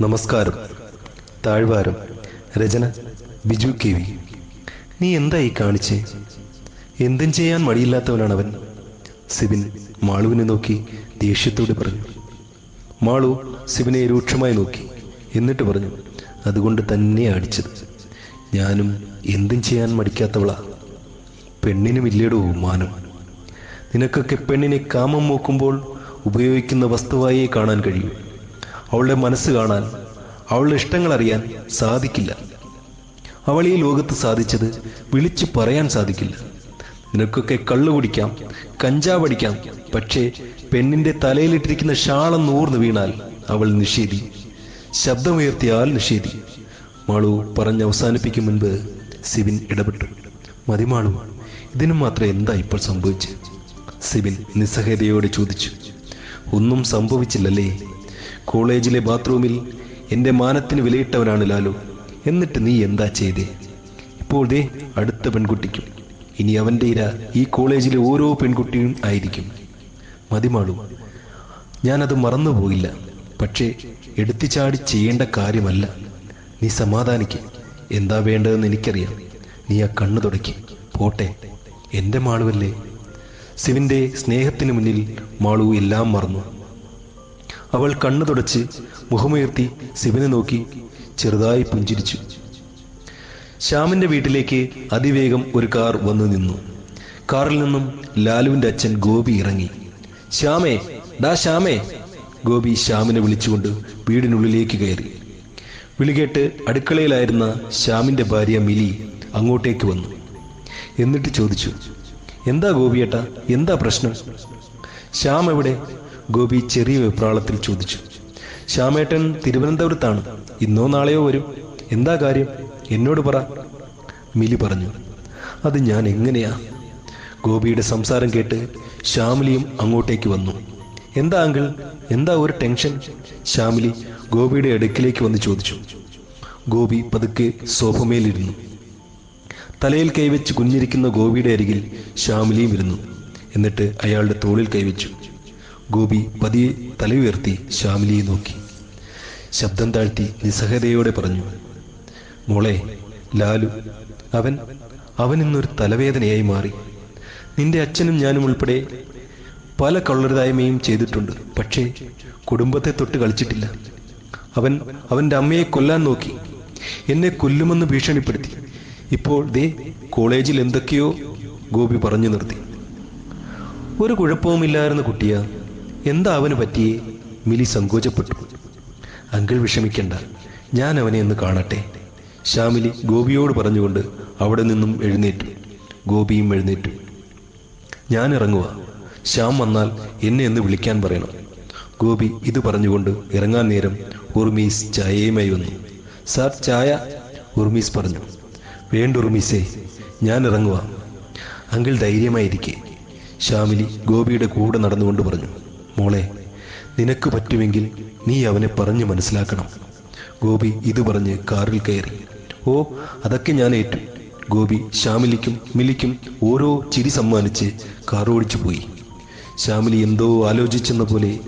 നമസ്കാരം. താഴ്വാരം. രചന Biju K V. നീ എന്തായി കാണിച്ചേ? എന്തും ചെയ്യാൻ മടിയില്ലാത്തവനാണ് അവൻ സിബിൻ മാളുവിനെ നോക്കി ദേഷ്യത്തോട് പറഞ്ഞു. മാളു സിബിനെ രൂക്ഷമായി നോക്കി എന്നിട്ട് പറഞ്ഞു അതുകൊണ്ട് തന്നെ അടിച്ചത്. ഞാനും എന്തും ചെയ്യാൻ മടിക്കാത്തവളാ. പെണ്ണിനും ഇല്ലേടോ മാനം. നിനക്കൊക്കെ പെണ്ണിനെ കാമം നോക്കുമ്പോൾ ഉപയോഗിക്കുന്ന വസ്തുവായേ കാണാൻ കഴിയൂ. അവളുടെ മനസ്സ് കാണാൻ അവളുടെ ഇഷ്ടങ്ങൾ അറിയാൻ സാധിക്കില്ല. അവൾ ഈ ലോകത്ത് സാധിച്ചത് വിളിച്ചു പറയാൻ സാധിക്കില്ല. നിനക്കൊക്കെ കള്ളു കുടിക്കാം കഞ്ചാവ് അടിക്കാം പക്ഷേ പെണ്ണിന്റെ തലയിലിട്ടിരിക്കുന്ന ഷാളം നൂർന്നു വീണാൽ അവൾ നിഷേധി. ശബ്ദമുയർത്തിയാൽ നിഷേധി. മാളു പറഞ്ഞ് അവസാനിപ്പിക്കും മുൻപ് സിബിൻ ഇടപെട്ടു. മതിമാളു ഇതിനു മാത്രം എന്താ ഇപ്പോൾ സംഭവിച്ചത്? സിബിൻ നിസ്സഹതയോടെ ചോദിച്ചു. ഒന്നും സംഭവിച്ചില്ലല്ലേ? കോളേജിലെ ബാത്റൂമിൽ എന്റെ മാനത്തിന് വിലയിട്ടവനാണ് ലാലു. എന്നിട്ട് നീ എന്താ ചെയ്തേ? ഇപ്പോൾ ദേ അടുത്ത പെൺകുട്ടിക്കും. ഇനി അവന്റെ ഇര ഈ കോളേജിലെ ഓരോ പെൺകുട്ടിയും ആയിരിക്കും. മതിമാളു ഞാനത് മറന്നുപോയില്ല. പക്ഷേ എടുത്തുചാടി ചെയ്യേണ്ട കാര്യമല്ല. നീ സമാധാനിക്ക്. എന്താ വേണ്ടതെന്ന് എനിക്കറിയാം. നീ ആ കണ്ണു തുടക്കി പോട്ടെ. എന്റെ മാളുവല്ലേ? സിവിന്റെ സ്നേഹത്തിന് മുന്നിൽ മാളു എല്ലാം മറന്നു. അവൾ കണ്ണു തുടച്ച് മുഖമുയർത്തി ശിവനെ നോക്കി ചെറുതായി പുഞ്ചിരിച്ചു. ശ്യാമിന്റെ വീട്ടിലേക്ക് അതിവേഗം ഒരു കാർ വന്നു നിന്നു. കാറിൽ നിന്നും ലാലുവിന്റെ അച്ഛൻ ഗോപി ഇറങ്ങി. ശ്യാമേ ഡാ ശ്യാമേ. ഗോപി ശ്യാമിനെ വിളിച്ചുകൊണ്ട് വീടിനുള്ളിലേക്ക് കയറി. വിളികേട്ട് അടുക്കളയിലായിരുന്ന ശ്യാമിന്റെ ഭാര്യ മിലി അങ്ങോട്ടേക്ക് വന്നു. എന്നിട്ട് ചോദിച്ചു എന്താ ഗോപിയേട്ടാ? എന്താ പ്രശ്നം? ശ്യാം എവിടെ ഗോപി ചെറിയ വെപ്രാളത്തിൽ ചോദിച്ചു ശ്യാമേട്ടൻ തിരുവനന്തപുരത്താണ്. ഇന്നോ നാളെയോ വരും. എന്താ കാര്യം? എന്നോട് പറ. മിലി പറഞ്ഞു അത് ഞാൻ എങ്ങനെയാ? ഗോപിയുടെ സംസാരം കേട്ട് ശ്യാമിലിയും അങ്ങോട്ടേക്ക് വന്നു. എന്താ അങ്കിൾ? എന്താ ഒരു ടെൻഷൻ? ശ്യാമിലി ഗോപിയുടെ അടുക്കിലേക്ക് വന്ന് ചോദിച്ചു. ഗോപി പതുക്കെ സോഫമേലിരുന്നു. തലയിൽ കൈവച്ച് കുഞ്ഞിരിക്കുന്ന ഗോപിയുടെ അരികിൽ ശ്യാമിലിയും ഇരുന്നു. എന്നിട്ട് അയാളുടെ തോളിൽ കൈവച്ചു. ഗോപി പതിയെ തലയുയർത്തി ശ്യാമിലിയെ നോക്കി. ശബ്ദം താഴ്ത്തി നിസ്സഹതയോടെ പറഞ്ഞു മോളെ ലാലു അവൻ അവൻ ഇന്നൊരു തലവേദനയായി മാറി. നിന്റെ അച്ഛനും ഞാനും ഉൾപ്പെടെ പല കള്ളരുതായ്മയും ചെയ്തിട്ടുണ്ട്. പക്ഷേ കുടുംബത്തെ തൊട്ട് കളിച്ചിട്ടില്ല. അവൻ അവന്റെ അമ്മയെ കൊല്ലാൻ നോക്കി. എന്നെ കൊല്ലുമെന്ന് ഭീഷണിപ്പെടുത്തി. ഇപ്പോൾ ദേ കോളേജിൽ എന്തൊക്കെയോ ഗോപി പറഞ്ഞു നിർത്തി. ഒരു കുഴപ്പവുമില്ലായിരുന്നു കുട്ടിയാ എന്താ അവന് പറ്റിയേ മിലി സങ്കോചപ്പെട്ടു. അങ്കിൾ വിഷമിക്കണ്ട. ഞാൻ അവനെ ഒന്ന് കാണട്ടെ. ശ്യാമിലി ഗോപിയോട് പറഞ്ഞുകൊണ്ട് അവിടെ നിന്നും എഴുന്നേറ്റു. ഗോപിയും എഴുന്നേറ്റു. ഞാൻ ഇറങ്ങുക ശ്യാം വന്നാൽ എന്നെ എന്ന് വിളിക്കാൻ പറയണം. ഗോപി ഇത് പറഞ്ഞുകൊണ്ട് ഇറങ്ങാൻ നേരം ഉർമീസ് ചായയുമായി വന്നു. സാർ ചായ ഉർമീസ് പറഞ്ഞു. വേണ്ട ഉർമീസേ ഞാൻ ഇറങ്ങുക അങ്കിൾ ധൈര്യമായിരിക്കെ. ശ്യാമിലി ഗോപിയുടെ കൂടെ നടന്നുകൊണ്ട് പറഞ്ഞു. മോളെ നിനക്ക് പറ്റുമെങ്കിൽ നീ അവനെ പറഞ്ഞു മനസ്സിലാക്കണം. ഗോപി ഇത് പറഞ്ഞ് കാറിൽ കയറി. ഓ അതൊക്കെ ഞാൻ ഏറ്റു. ഗോപി ശ്യാമിലിക്കും മിലിക്കും ഓരോ ചിരി സമ്മാനിച്ച് കാർ ഓടിച്ചു പോയി. ശ്യാമിലി എന്തോ ആലോചിച്ചെന്ന പോലെ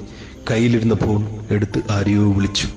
കയ്യിലിരുന്ന ഫോൺ എടുത്ത് ആരെയോ വിളിച്ചു.